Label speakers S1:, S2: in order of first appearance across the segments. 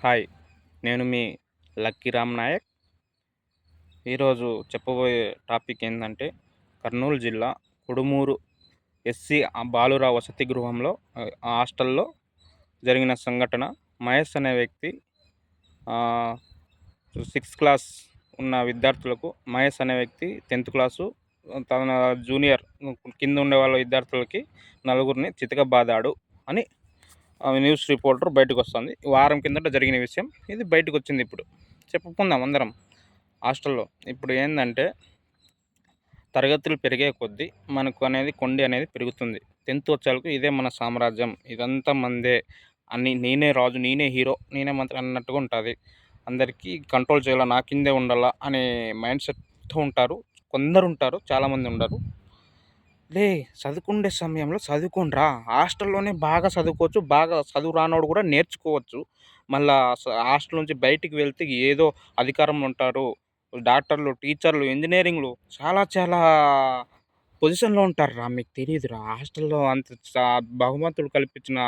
S1: Hi నేను మీ lucky Ram Naik. ఈరోజు చెప్పబోయే టాపిక్ ఏంటంటే కర్నూలు జిల్లా కుడుమూరు ఎస్సీ బాలురా వసతి గృహంలో హాస్టల్లో జరిగిన సంఘటన. మహేష్ అనే వ్యక్తి సిక్స్త్ క్లాస్ ఉన్న విద్యార్థులకు మహేష్ అనే వ్యక్తి టెన్త్ క్లాసు తన జూనియర్ కింద ఉండే వాళ్ళ విద్యార్థులకి నలుగురిని చితకబాదాడు అని న్యూస్ రిపోర్టర్ బయటకు వస్తుంది వారం కిందట జరిగిన విషయం ఇది బయటకు వచ్చింది ఇప్పుడు. చెప్పుకుందాం అందరం. హాస్టల్లో ఇప్పుడు ఏంటంటే తరగతులు పెరిగే కొద్దీ మనకు అనేది కొండి అనేది పెరుగుతుంది. టెన్త్ వచ్చేలకు ఇదే మన సామ్రాజ్యం. ఇదంతా మందే అని నేనే రాజు నేనే హీరో నేనే మంత్రి అన్నట్టుగా ఉంటుంది. అందరికీ కంట్రోల్ చేయాలా నా కిందే ఉండాలా అనే మైండ్ సెట్తో ఉంటారు. కొందరు ఉంటారు చాలామంది ఉండరు. లే చదువుకుండే సమయంలో చదువుకోండిరా. హాస్టల్లోనే బాగా చదువుకోవచ్చు బాగా చదువు రానోడు కూడా నేర్చుకోవచ్చు. మళ్ళా హాస్టల్ నుంచి బయటికి వెళ్తే ఏదో అధికారంలో ఉంటారు డాక్టర్లు టీచర్లు ఇంజనీరింగ్లు చాలా చాలా పొజిషన్లో ఉంటారురా. మీకు తెలియదురా హాస్టల్లో అంత బహుమతులు కల్పించిన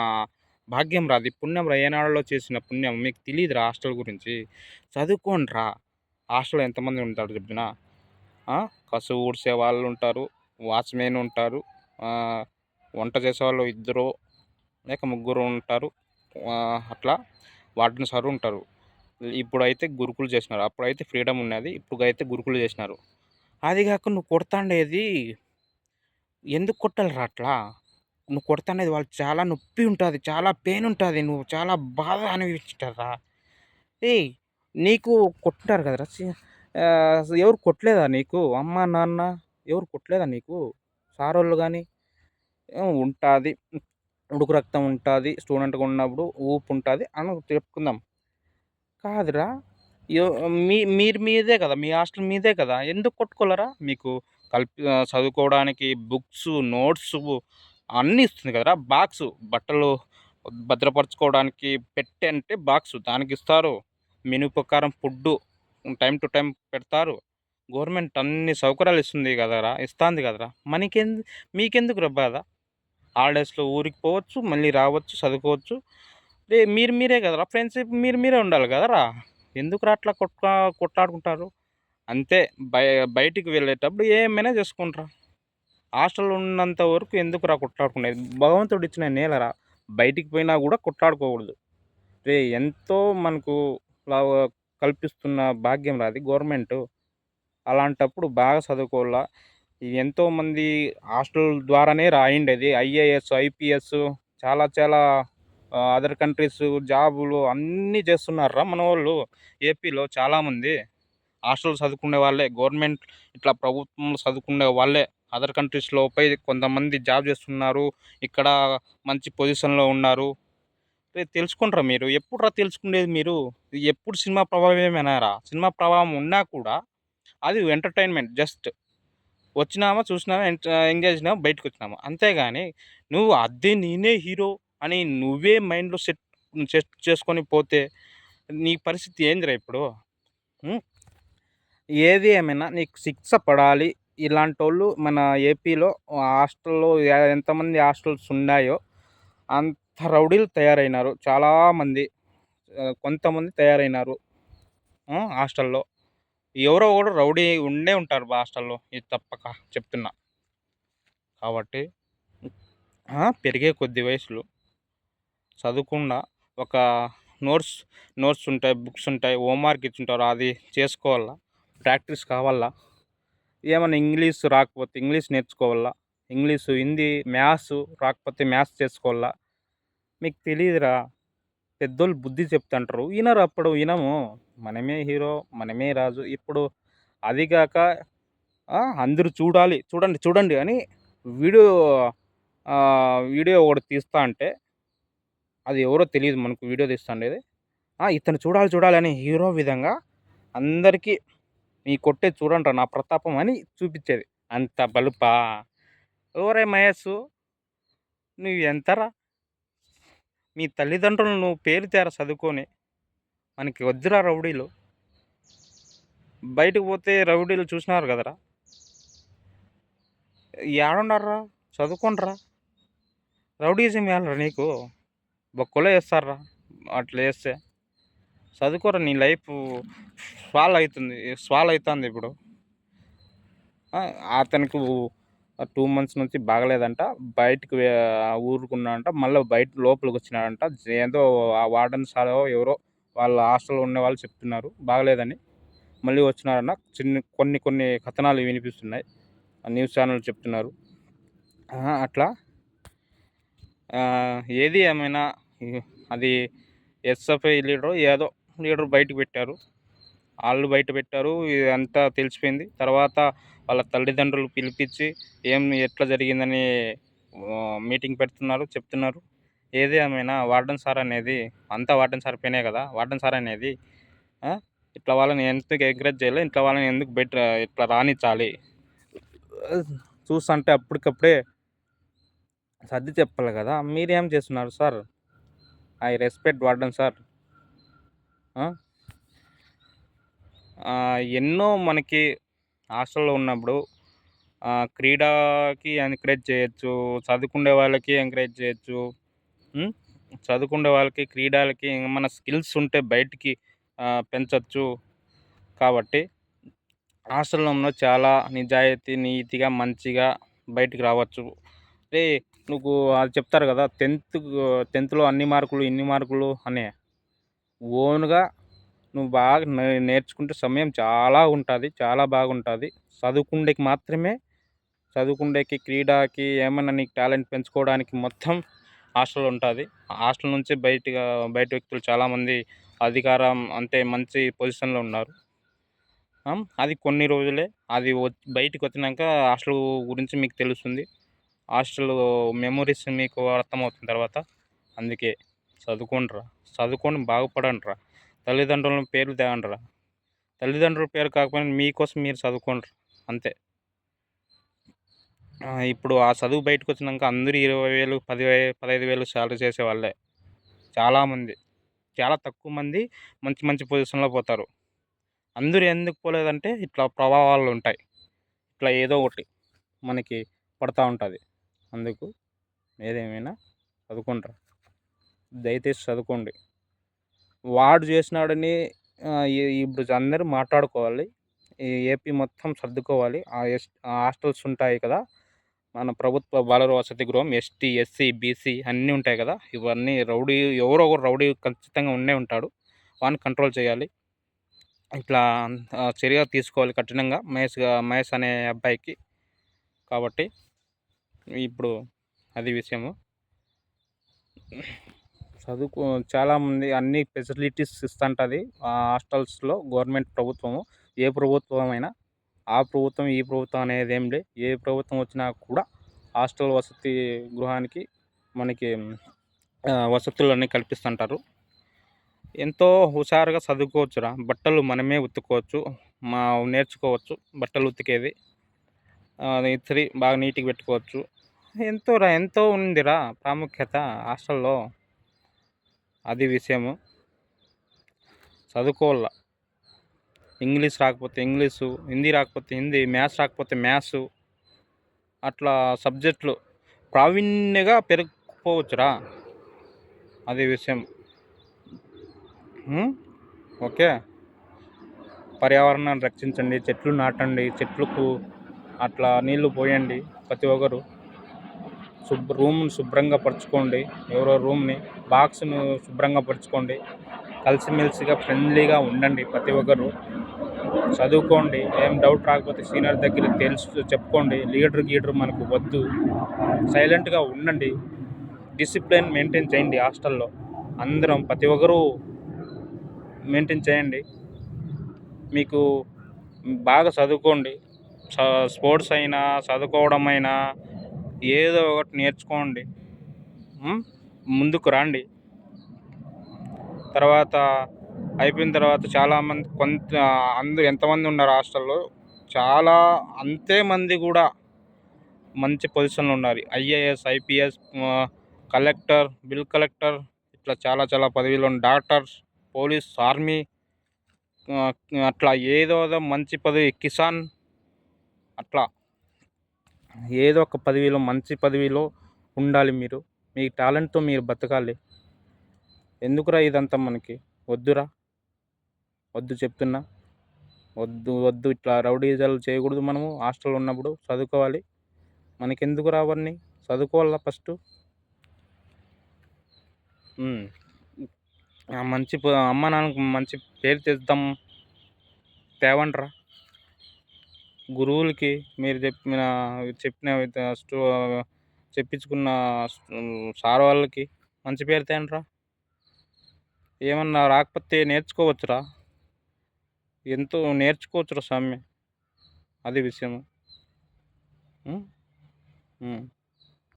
S1: భాగ్యం రా. అది పుణ్యం రా. ఏనాడులో చేసిన పుణ్యం. మీకు తెలియదురా హాస్టల్ గురించి. చదువుకోండి రా హాస్టల్లో ఎంతమంది ఉంటారు చెప్పిన కసు ఊడ్చే వాళ్ళు ఉంటారు. వాచ్మెన్ ఉంటారు. వంట చేసేవాళ్ళు ఇద్దరు లేక ముగ్గురు ఉంటారు. అట్లా వాటిని సార్ ఉంటారు. ఇప్పుడైతే గురుకులు చేసినారు. అప్పుడైతే ఫ్రీడమ్ ఉన్నది. ఇప్పుడు అయితే గురుకులు చేసినారు. అది కాక నువ్వు కొడతాండేది ఎందుకు కొట్టాలిరా అట్లా? నువ్వు కొడతానేది వాళ్ళు చాలా నొప్పి ఉంటుంది చాలా పెయిన్ ఉంటుంది నువ్వు చాలా బాధ అనిపించారా ఏయ్ నీకు కొట్టారు కదరా ఎవరు కొట్టలేదా నీకు? అమ్మ నాన్న? ఎవరు కొట్టలేదా నీకు? సారోళ్ళు కానీ ఉంటుంది. ఉడుకు రక్తం ఉంటుంది. స్టూడెంట్గా ఉన్నప్పుడు ఊపు ఉంటుంది అని చెప్పుకుందాం. కాదురా. మీ మీరు మీదే కదా. మీ హాస్టల్ మీదే కదా. ఎందుకు కొట్టుకోలేరా? మీకు కలిపి చదువుకోవడానికి బుక్స్ నోట్స్ అన్నీ ఇస్తుంది కదరా. బాక్స్ బట్టలు భద్రపరచుకోవడానికి పెట్టే అంటే బాక్స్ దానికి ఇస్తారు. మెనూ ప్రకారం ఫుడ్డు టైం టు టైం పెడతారు. గవర్నమెంట్ అన్ని సౌకర్యాలు ఇస్తుంది కదరా ఇస్తుంది కదరా. మనకెందు మీకెందుకు రబ్బాదా హాలిడేస్లో ఊరికి పోవచ్చు మళ్ళీ రావచ్చు చదువుకోవచ్చు. రే మీరు మీరే కదరా ఫ్రెండ్షిప్ మీరు మీరే ఉండాలి కదరా. ఎందుకు అట్లా కొట్ట కొట్లాడుకుంటారు? అంతే బయ బయటికి వెళ్ళేటప్పుడు ఏమైనా చేసుకుంటారా. హాస్టల్లో ఉన్నంత వరకు ఎందుకు రా కొట్లాడుకునేది? భగవంతుడు ఇచ్చిన నేలరా బయటికి పోయినా కూడా కొట్లాడుకోకూడదు. రే ఎంతో మనకు కల్పిస్తున్న భాగ్యం రాది గవర్నమెంట్. అలాంటప్పుడు బాగా చదువుకోవాలా. ఎంతోమంది హాస్టల్ ద్వారానే రాయిండేది. ఐఏఎస్ ఐపీఎస్ చాలా చాలా అదర్ కంట్రీస్ జాబులు అన్నీ చేస్తున్నారా మన వాళ్ళు? ఏపీలో చాలామంది హాస్టల్ చదువుకునే వాళ్ళే గవర్నమెంట్ ఇట్లా ప్రభుత్వంలో చదువుకునే వాళ్ళే. అదర్ కంట్రీస్లో పోయి కొంతమంది జాబ్ చేస్తున్నారు. ఇక్కడ మంచి పొజిషన్లో ఉన్నారు. తెలుసుకుంటారా మీరు? ఎప్పుడు రా తెలుసుకునేది మీరు? ఎప్పుడు సినిమా ప్రభావమేనారా సినిమా ప్రభావం ఉన్నా కూడా అది ఎంటర్టైన్మెంట్ జస్ట్ వచ్చినామా చూసినామా ఎంగేజ్ చేసినామా బయటకు వచ్చినామా అంతేగాని నువ్వు అదే నేనే హీరో అని నువ్వే మైండ్లో సెట్ సెట్ చేసుకొని పోతే నీ పరిస్థితి ఏందిరా ఇప్పుడు? ఏది ఏమైనా నీకు శిక్ష పడాలి. ఇలాంటి వాళ్ళు మన ఏపీలో హాస్టల్లో ఎంతమంది హాస్టల్స్ ఉన్నాయో అంత రౌడీలు తయారైనారు. చాలామంది కొంతమంది తయారైనారు. హాస్టల్లో. ఎవరో ఒకడు రౌడీ ఉండే ఉంటారు హాస్టల్లో. ఇది తప్పక చెప్తున్నా. కాబట్టి పెరిగే కొద్ది వయసులో చదువుకుండా ఒక నోట్స్ నోట్స్ ఉంటాయి బుక్స్ ఉంటాయి హోంవర్క్ ఇచ్చుంటారు అది చేసుకోవాలా? ప్రాక్టీస్ కావాలా? ఏమైనా ఇంగ్లీష్ రాకపోతే ఇంగ్లీష్ నేర్చుకోవాలా? ఇంగ్లీషు హిందీ మ్యాథ్స్ రాకపోతే మ్యాథ్స్ చేసుకోవాలా? మీకు తెలియదురా. పెద్దోళ్ళు బుద్ధి చెప్తుంటారు. వినరు అప్పుడు వినము. మనమే హీరో మనమే రాజు. ఇప్పుడు అదిగాక అందరూ చూడాలి. చూడండి చూడండి అని వీడియో వీడియో ఒకటి తీస్తా అంటే అది ఎవరో తెలియదు మనకు వీడియో తీస్తుండేది. ఇతను చూడాలి చూడాలి అని హీరో విధంగా అందరికీ నీ కొట్టే చూడండి నా ప్రతాపం అని చూపించేది. అంత బలుపా? ఎవరే మహేష్ నువ్వు ఎంతరా? మీ తల్లిదండ్రులను నువ్వు పేరు తేర చదువుకొని మనకి వద్దురా రౌడీలు. బయటకు పోతే రౌడీలు చూసినారు కదరా. ఏడున్నారా చదువుకోండిరా. రౌడీజం వేయాలరా నీకు. బొక్కలో వేస్తారా అట్లా వేస్తే. చదువుకోరా నీ లైఫ్ స్వాల్ అవుతుంది స్వాల్ అవుతుంది ఇప్పుడు. అతనికి టూ మంత్స్ నుంచి బాగలేదంట. బయటకు ఊరుకున్నాడంట. మళ్ళీ బయట లోపలికి వచ్చినాడంట. ఏదో ఆ వార్డెన్ సార్ ఎవరో వాళ్ళ హాస్టల్లో ఉన్న వాళ్ళు చెప్తున్నారు. బాగలేదని మళ్ళీ వచ్చినారన్న చిన్న కొన్ని కొన్ని కథనాలు వినిపిస్తున్నాయి. న్యూస్ ఛానల్ చెప్తున్నారు. అట్లా. ఏది ఏమైనా అది ఎస్ఎఫ్ఐ లీడర్ ఏదో లీడర్ బయట పెట్టారు. వాళ్ళు బయట పెట్టారు. ఇదంతా తెలిసిపోయింది. తర్వాత వాళ్ళ తల్లిదండ్రులు పిలిపించి ఏం ఎట్లా జరిగిందని మీటింగ్ పెడుతున్నారు చెప్తున్నారు. ఏది ఏమైనా వార్డెన్ సార్ అనేది అంతా వార్డెన్ సార్ పైనే కదా వార్డెన్ సార్ అనేది ఇట్లా వాళ్ళని ఎందుకు ఎంకరేజ్ చేయాలి ఇట్లా వాళ్ళని ఎందుకు బెటర్ ఇట్లా రానిచ్చాలి? చూస్తుంటే అప్పటికప్పుడే సర్ది చెప్పాలి కదా మీరేం చేస్తున్నారు sir? I respect warden sir. ఎన్నో మనకి హాస్టల్లో ఉన్నప్పుడు క్రీడాకి క్రీడకి ఎంకరేజ్ చేయొచ్చు చదువుకునే వాళ్ళకి ఎంకరేజ్ చేయొచ్చు చదువుకునే వాళ్ళకి క్రీడలకి మన స్కిల్స్ ఉంటే బయటికి పెంచవచ్చు కాబట్టి ఆశ్రమంలో చాలా నిజాయితీ నీతిగా మంచిగా బయటికి రావచ్చు. అంటే నువ్వు వాళ్ళు చెప్తారు కదా టెన్త్ టెన్త్లో అన్ని మార్కులు ఇన్ని మార్కులు అనే. ఓన్గా నువ్వు బాగా నేర్చుకుంటే సమయం చాలా ఉంటుంది చాలా బాగుంటుంది. చదువుకుండేకి మాత్రమే చదువుకుండేకి క్రీడకి ఏమైనా నీకు టాలెంట్ పెంచుకోవడానికి మొత్తం హాస్టల్ ఉంటుంది. హాస్టల్ నుంచి బయటగా బయట వ్యక్తులు చాలామంది అధికారం అంటే మంచి పొజిషన్లో ఉన్నారు. అది కొన్ని రోజులే. అది వ- వచ్చినాక హాస్టల్ గురించి మీకు తెలుస్తుంది. హాస్టల్ మెమొరీస్ మీకు అర్థమవుతున్న తర్వాత అందుకే చదువుకోండిరా. చదువుకొని బాగుపడండిరా. తల్లిదండ్రుల పేర్లు తేవండిరా. తల్లిదండ్రుల పేరు కాకపోయినా మీకోసం మీరు చదువుకోండి అంతే. ఇప్పుడు ఆ చదువు బయటకు వచ్చినాక అందరూ ఇరవై వేలు పది పదహైదు వేలు శాలరీ చేసే వాళ్ళే చాలామంది చాలా తక్కువ మంది మంచి మంచి పొజిషన్లో పోతారు. అందరూ ఎందుకు పోలేదంటే ఇట్లా ప్రభావాలు ఉంటాయి. ఇట్లా ఏదో ఒకటి మనకి పడతా ఉంటుంది. అందుకు ఏదేమైనా చదువుకుంటారు దయచేసి చదువుకోండి. వాడు చేసినాడని ఇప్పుడు అందరూ మాట్లాడుకోవాలి. ఈ ఏపీ మొత్తం సర్దుకోవాలి. ఆ హాస్టల్స్ ఉంటాయి కదా. మన ప్రభుత్వ బాలుర వసతి గృహం ఎస్టీ ఎస్సీ బీసీ అన్నీ ఉంటాయి కదా. ఇవన్నీ రౌడీ ఎవరో ఒకరు రౌడీ ఖచ్చితంగా ఉండే ఉంటాడు. వాడిని కంట్రోల్ చేయాలి. ఇట్లా చర్య తీసుకోవాలి కఠినంగా మహేష్ మహేష్ అనే అబ్బాయికి. కాబట్టి ఇప్పుడు అది విషయము. చదువుకో చాలామంది అన్ని ఫెసిలిటీస్ ఇస్తుంటుంది హాస్టల్స్లో గవర్నమెంట్ ప్రభుత్వము. ఏ ప్రభుత్వం అయినా ఆ ప్రభుత్వం ఈ ప్రభుత్వం అనేది ఏం లే ఏ ప్రభుత్వం వచ్చినా కూడా హాస్టల్ వసతి గృహానికి మనకి వసతులన్నీ వసతులు అన్నీ కల్పిస్తుంటారు. ఎంతో హుషారుగా చదువుకోవచ్చురా బట్టలు మనమే ఉతుక్కోవచ్చు మా నేర్చుకోవచ్చు బట్టలు ఉతికేది. ఆ, ఇస్త్రీ బాగా నీట్గా పెట్టుకోవచ్చు. ఎంతో రా ఎంతో ఉందిరా ప్రాముఖ్యత హాస్టల్లో. అది విషయము. చదువుకోవాల ఇంగ్లీష్ రాకపోతే ఇంగ్లీషు హిందీ రాకపోతే హిందీ మ్యాథ్స్ రాకపోతే మ్యాథ్స్ అట్లా సబ్జెక్టులు ప్రావీణ్యగా పెరిగిపోవచ్చురా. అది విషయం. ఓకే. పర్యావరణాన్ని రక్షించండి చెట్లు నాటండి చెట్లకు అట్లా నీళ్ళు పోయండి ప్రతి ఒక్కరు. శుభ్ర రూమ్ని శుభ్రంగా పరుచుకోండి ఎవరో రూమ్ని బాక్స్ను శుభ్రంగా పరుచుకోండి. కలిసిమెలిసిగా ఫ్రెండ్లీగా ఉండండి ప్రతి ఒక్కరు. చదువుకోండి. ఏం డౌట్ రాకపోతే సీనియర్ దగ్గర తెలుసు చెప్పుకోండి. లీడర్ గీడర్ మనకు వద్దు. సైలెంట్గా ఉండండి. డిసిప్లిన్ మెయింటైన్ చేయండి హాస్టల్లో. అందరం ప్రతి ఒక్కరూ మెయింటైన్ చేయండి. మీకు బాగా చదువుకోండి. స్పోర్ట్స్ అయినా చదువుకోవడం అయినా ఏదో ఒకటి నేర్చుకోండి. ముందుకు రండి. తర్వాత అయిపోయిన తర్వాత చాలామంది కొంత అందరు ఎంతమంది ఉన్నారు హాస్టల్లో? చాలా అంతే మంది కూడా మంచి పొజిషన్లో ఉన్నారు. IAS IPS collector bill collector ఇట్లా చాలా చాలా పదవిలో ఉన్న డాక్టర్స్ పోలీస్ ఆర్మీ అట్లా ఏదో మంచి పదవి కిసాన్ అట్లా ఏదో ఒక పదవిలో మంచి పదవిలో ఉండాలి మీరు. మీ టాలెంట్తో మీరు బతకాలి. ఎందుకురా ఇదంతా మనకి? వద్దురా. వద్దు చెప్తున్నా. వద్దు వద్దు. ఇట్లా రౌడీజాలు చేయకూడదు మనము. హాస్టల్లో ఉన్నప్పుడు చదువుకోవాలి. మనకెందుకు రావన్నీ చదువుకోవాలా ఫస్ట్? మంచి అమ్మ నాన్నకు మంచి పేరు తెద్దాం. తేవండ్రా. గురువులకి మీరు చెప్పిన చెప్పిన చెప్పించుకున్న సార్ వాళ్ళకి మంచి పేరు తేండ్రా ఏమన్నా రాకపోతే నేర్చుకోవచ్చురా. ఎంతో నేర్చుకోవచ్చురా స్వామి. అది విషయం